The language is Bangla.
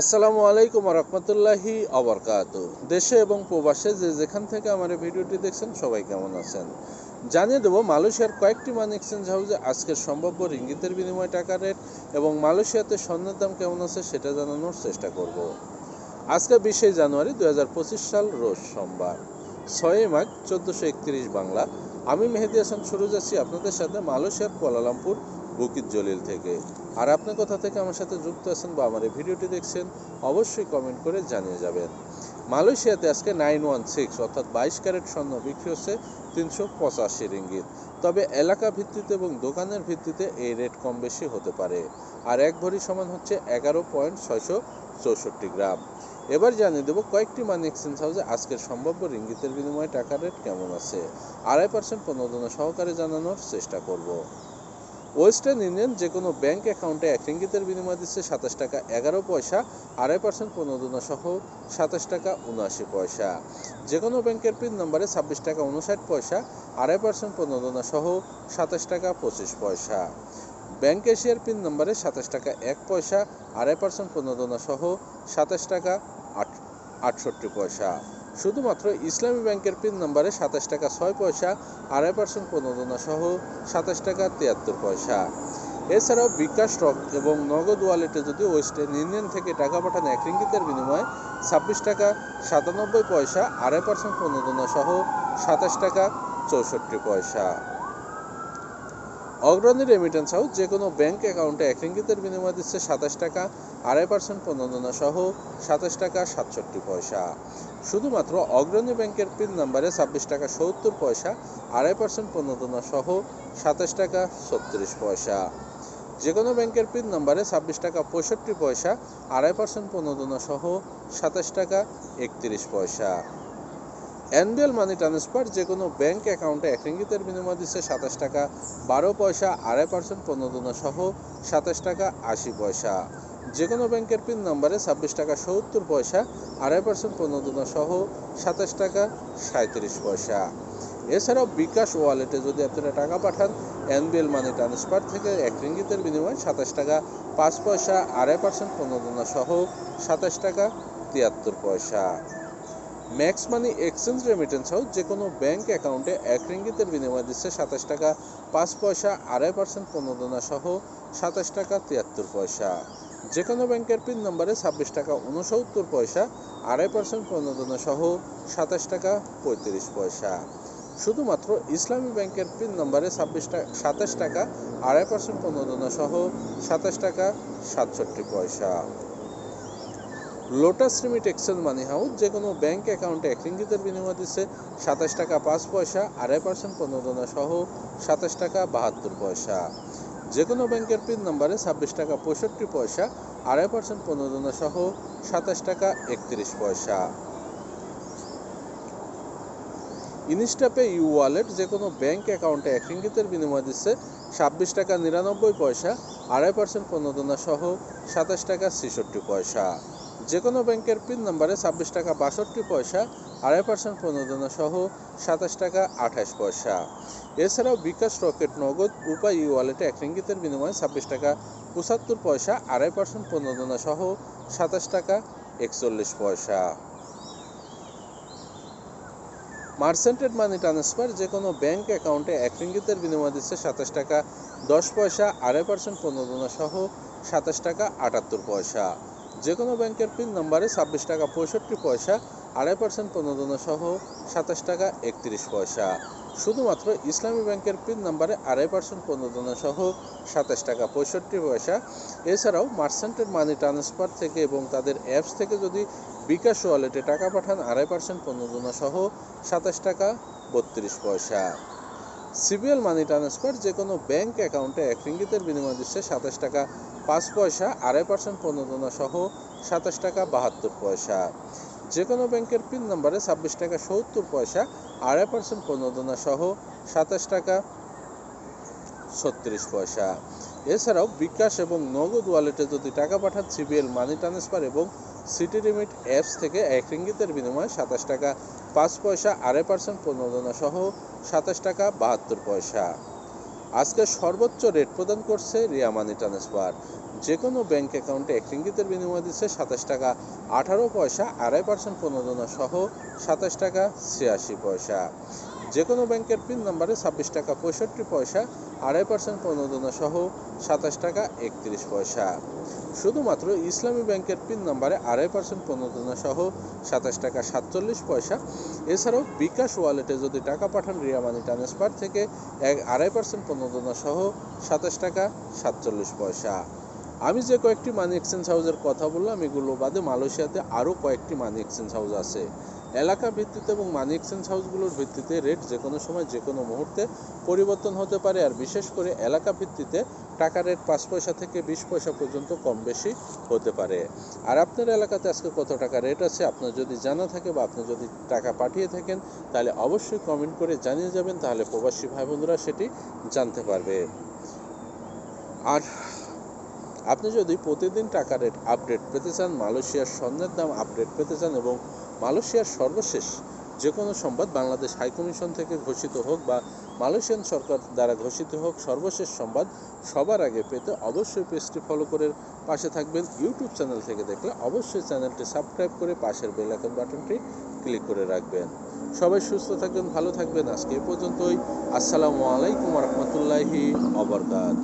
আসসালামু আলাইকুম রহমতুল্লাহি আবরকাত। দেশে এবং প্রবাসে যে যেখান থেকে আমার এই ভিডিওটি দেখছেন, সবাই কেমন আছেন? জানিয়ে দেবো, মালয়েশিয়ার কয়েকটি মানি এক্সচেঞ্জ হাউসে আজকের সম্ভাব্য রিঙ্গিতের বিনিময় টাকা রেট এবং মালয়েশিয়াতে স্বর্ণের দাম কেমন আছে সেটা জানানোর চেষ্টা করব। আজকে বিশে জানুয়ারি দুহাজার পঁচিশ সাল, রোজ সোমবার, ছয়ই মাঘ চোদ্দোশো বাংলা। আমি মেহেদি হাসান, শুরু যাচ্ছি আপনাদের সাথে মালয়েশিয়ার কুয়ালালামপুর বুকিত জলিল থেকে। আর আপনি কোথা থেকে আমার সাথে যুক্ত আছেন বা আমার এই ভিডিওটি দেখছেন, অবশ্যই কমেন্ট করে জানিয়ে যাবেন। মালয়েশিয়াতে আজকে নাইন ওয়ান সিক্স অর্থাৎ বাইশ ক্যারেট স্বর্ণ বিক্রি হচ্ছে তিনশো পঁচাশি রিঙ্গিত। তবে এলাকা ভিত্তিতে এবং দোকানের ভিত্তিতে এই রেট কম বেশি হতে পারে। আর এক ভরি সমান হচ্ছে এগারো পয়েন্ট ছয়শো চৌষট্টি গ্রাম। এবার জানিয়ে দেবো কয়েকটি মানি এক্সচেঞ্জ হাউসে আজকের সম্ভাব্য রিঙ্গিতের বিনিময়ে টাকার রেট কেমন আছে। আড়াই পার্সেন্ট প্রণোদনা সহকারে জানানোর চেষ্টা করব। ওয়েস্টার্ন ইউনিয়ন যে কোনো ব্যাংক অ্যাকাউন্টে এক রিঙ্গিতের বিনিময় দিচ্ছে সাতাশ টাকা এগারো পয়সা, আড়াই পার্সেন্ট প্রণোদনা সহ সাতাশ টাকা উনআশি পয়সা। যে কোনো ব্যাংকের পিন নম্বরে ছাব্বিশ টাকা উনষাট পয়সা, আড়াই পার্সেন্ট প্রণোদনা সহ সাতাশ টাকা পঁচিশ পয়সা। ব্যাংক এশিয়ার পিন নম্বরে সাতাশ টাকা এক পয়সা, আড়াই পার্সেন্ট প্রণোদনা সহ সাতাশ টাকা আট আটষট্টি পয়সা। শুধুমাত্র ইসলামী ব্যাংকের পিন নম্বরে সাতাশ টাকা ছয় পয়সা, আড়াই পার্সেন্ট প্রণোদনা সহ সাতাশ টাকা তিয়াত্তর পয়সা। এছাড়াও বিকাশ রক এবং নগদ ওয়ালেটে যদি ওয়েস্টার্ন ইউনিয়ন থেকে টাকা পাঠান এক রিঙ্গিতের বিনিময়ে ছাব্বিশ টাকা সাতানব্বই পয়সা, আড়াই পার্সেন্ট প্রণোদনা সহ সাতাশ টাকা চৌষট্টি পয়সা। অগ্রণী রেমিটেন্স হাউস যে কোনো ব্যাংক অ্যাকাউন্টে এক রিঙ্গিতের বিনিময় দিচ্ছে সাতাশ টাকা, আড়াই পার্সেন্ট প্রণোদনা সহ সাতাশ টাকা সাতষট্টি পয়সা। শুধুমাত্র অগ্রণী ব্যাংকের পিন নাম্বারে ছাব্বিশ টাকা সত্তর পয়সা, আড়াই পার্সেন্ট প্রণোদনা সহ সাতাশ টাকা ছত্রিশ পয়সা। যে কোনো ব্যাংকের পিন নাম্বারে ছাব্বিশ টাকা পঁয়ষট্টি পয়সা, আড়াই পার্সেন্ট প্রণোদনা সহ সাতাশ টাকা একত্রিশ পয়সা। অ্যানুয়াল মানি ট্রান্সফার যে কোনো ব্যাঙ্ক অ্যাকাউন্টে এক রিঙ্গিতের বিনিময় দিচ্ছে সাতাশ টাকা, বারো পয়সা, আড়াই পার্সেন্ট প্রণোদনা সহ সাতাশ টাকা, আশি পয়সা। যে কোনো ব্যাংকের পিন নম্বরে ছাব্বিশ টাকা, সত্তর পয়সা, আড়াই পার্সেন্ট প্রণোদনা সহ সাতাশ টাকা সাঁত্রিশ পয়সা। এছাড়াও বিকাশ ওয়ালেটে যদি আপনারা টাকা পাঠান এনবিএল মানি ট্রান্সফার থেকে এক রিঙ্গিতের বিনিময়ে সাতাশ টাকা, পাঁচ পয়সা, আড়াই পার্সেন্ট প্রণোদনা সহ সাতাশ টাকা, তিয়াত্তর পয়সা। Max money exchange remittance house যে কোনো ব্যাংক অ্যাকাউন্টে এক রিঙ্গিতের বিনিময় দিচ্ছে সাতাশ টাকা, পাঁচ পয়সা, আড়াই পার্সেন্ট প্রণোদনা সহ সাতাশ টাকা তিয়াত্তর পয়সা। যে কোনো ব্যাংকের পিন নম্বরে ছাব্বিশ টাকা উনসত্তর পয়সা, আড়াই পার্সেন্ট প্রণোদনা সহ সাতাশ টাকা পঁয়ত্রিশ পয়সা। শুধুমাত্র ইসলামী ব্যাংকের পিন নম্বরে ছাব্বিশ টাকা সাতাশ টাকা, আড়াই পার্সেন্ট প্রণোদনা সহ সাতাশ টাকা সাতষট্টি পয়সা। Lotus remit exchange money house যে কোনো ব্যাংক অ্যাকাউন্টে এক রিঙ্গিতের বিনিময় দিচ্ছে, সাতাশ টাকা পাঁচ পয়সা, আড়াই পার্সেন্ট প্রণোদনা সহ সাতাশ টাকা বাহাত্তর পয়সা। যে কোনো ব্যাংকের পিন নম্বরে ছাব্বিশ টাকা পঁয়ষট্টি পয়সা, আড়াই পার্সেন্ট প্রণোদনা সহ সাতাশ টাকা একত্রিশ পয়সা। ইনস্টাপে ইউ ওয়ালেট যে কোনো ব্যাংক অ্যাকাউন্টে এক রিঙ্গিতের বিনিময় দিচ্ছে, ছাব্বিশ টাকা নিরানব্বই পয়সা, আড়াই পার্সেন্ট প্রণোদনা সহ সাতাশ টাকা ছেষট্টি পয়সা। যে কোনো ব্যাংকের পিন নম্বরে ছাব্বিশ টাকা বাষট্টি পয়সা, আড়াই পার্সেন্ট প্রণোদনা সহ সাতাশ টাকা আঠাশ পয়সা। এছাড়াও বিকাশ রকেট নগদ, উপায় ই ওয়ালেটে এক রিঙ্গিতের বিনিময়ে ছাব্বিশ টাকা পঁচাত্তর পয়সা, আড়াই পার্সেন্ট প্রণোদনা সহ সাতাশ টাকা একচল্লিশ পয়সা। মার্সেন্টেড মানি ট্রান্সফার যে কোনো ব্যাংক অ্যাকাউন্টে এক রিঙ্গিতের বিনিময় দিচ্ছে সাতাশ টাকা দশ পয়সা, আড়াই পার্সেন্ট প্রণোদনা সহ সাতাশ টাকা আটাত্তর পয়সা। যে কোনো ব্যাংকের পিন নম্বরে ছাব্বিশ টাকা পঁয়ষট্টি পয়সা, আড়াই পার্সেন্ট প্রণোদনা সহ সাতাশ টাকা একত্রিশ পয়সা। শুধুমাত্র ইসলামী ব্যাংকের পিন নম্বরে আড়াই পার্সেন্ট প্রণোদনা সহ সাতাশ টাকা পঁয়ষট্টি পয়সা। এছাড়াও মার্সেন্টেড মানি ট্রান্সফার থেকে এবং তাদের অ্যাপস থেকে যদি বিকাশ ওয়ালেটে টাকা পাঠান, আড়াই পার্সেন্ট প্রণোদনা সহ সাতাশ টাকা বত্রিশ পয়সা। সিবিএল মানি ট্রান্সফার যে কোনো ব্যাংক অ্যাকাউন্টে এক রিঙ্গিতের বিনিময় দিচ্ছে সাতাশ টাকা পাঁচ পয়সা, আড়াই পার্সেন্ট প্রণোদনা সহ সাতাশ টাকা বাহাত্তর পয়সা। যে কোনো ব্যাংকের পিন নম্বরে ছাব্বিশ টাকা সত্তর পয়সা, আড়াই পার্সেন্ট প্রণোদনা সহ সাতাশ টাকা ছত্রিশ পয়সা। এছাড়াও বিকাশ এবং নগদ ওয়ালেটে যদি টাকা পাঠান সিবিএল মানি ট্রান্সফার এবং সিটি লিমিট অ্যাপস থেকে এক রিঙ্গিতের বিনিময়ে সাতাশ টাকা পাঁচ পয়সা, আড়াই পার্সেন্ট প্রণোদনা সহ সাতাশ টাকা বাহাত্তর পয়সা। আজকে সর্বোচ্চ রেট প্রদান করছে রিয়া মানি ট্রান্সফার যে কোনো ব্যাংক অ্যাকাউন্টে এক রিঙ্গিতের বিনিময় দিচ্ছে সাতাশ টাকা, আঠারো পয়সা, আড়াই পার্সেন্ট প্রণোদনা সহ সাতাশ টাকা ছিয়াশি পয়সা। যে কোনো ব্যাংকের পিন নাম্বারে ছাব্বিশ টাকা পঁয়ষট্টি পয়সা, আড়াই পার্সেন্ট প্রণোদনা সহ সাতাশ টাকা একত্রিশ পয়সা। শুধুমাত্র ইসলামী ব্যাংকের পিন নাম্বারে আড়াই পার্সেন্ট প্রণোদনা সহ সাতাশ টাকা সাতচল্লিশ পয়সা। এছাড়াও বিকাশ ওয়ালেটে যদি টাকা পাঠান রিয়া মানি ট্রান্সফার থেকে এক আড়াই পার্সেন্ট প্রণোদনা সহ সাতাশ টাকা সাতচল্লিশ পয়সা। আমি যে কয়েকটি মানি এক্সচেঞ্জ হাউসের কথা বললাম, এগুলো বাদে মালয়েশিয়াতে আরও কয়েকটি মানি এক্সচেঞ্জ হাউস আছে। এলাকা ভিত্তিতে এবং মানি এক্সচেঞ্জ হাউসগুলোর ভিত্তিতে রেট যে কোনো সময় যে কোনো মুহূর্তে পরিবর্তন হতে পারে, আর বিশেষ করে এলাকা ভিত্তিতে টাকা রেট পাঁচ পয়সা থেকে বিশ পয়সা পর্যন্ত কম বেশি হতে পারে। আর আপনার এলাকাতে আজকে কত টাকা রেট আছে? আপনার যদি জানা থাকে বা আপনি যদি টাকা পাঠিয়ে থাকেন, তাহলে অবশ্যই কমেন্ট করে জানিয়ে যাবেন, তাহলে প্রবাসী ভাই বোনেরা সেটি জানতে পারবে। আর আপনি যদি প্রতিদিন টাকা রেট আপডেট পেতে চান, মালয়েশিয়ার স্বর্ণের দাম আপডেট পেতে চান এবং মালয়েশিয়ার সর্বশেষ যে কোনো সংবাদ বাংলাদেশ হাইকমিশন থেকে ঘোষিত হোক বা মালয়েশিয়ান সরকার দ্বারা ঘোষিত হোক, সর্বশেষ সংবাদ সবার আগে পেতে অবশ্যই পেজটি ফলো করে পাশে থাকবেন। ইউটিউব চ্যানেল থেকে দেখলে অবশ্যই চ্যানেলটি সাবস্ক্রাইব করে পাশের বেল আইকন বাটনটি ক্লিক করে রাখবেন। সবাই সুস্থ থাকবেন, ভালো থাকবেন। আজকে এ পর্যন্তই। আসসালামু আলাইকুম রহমতুল্লাহি অবরকাত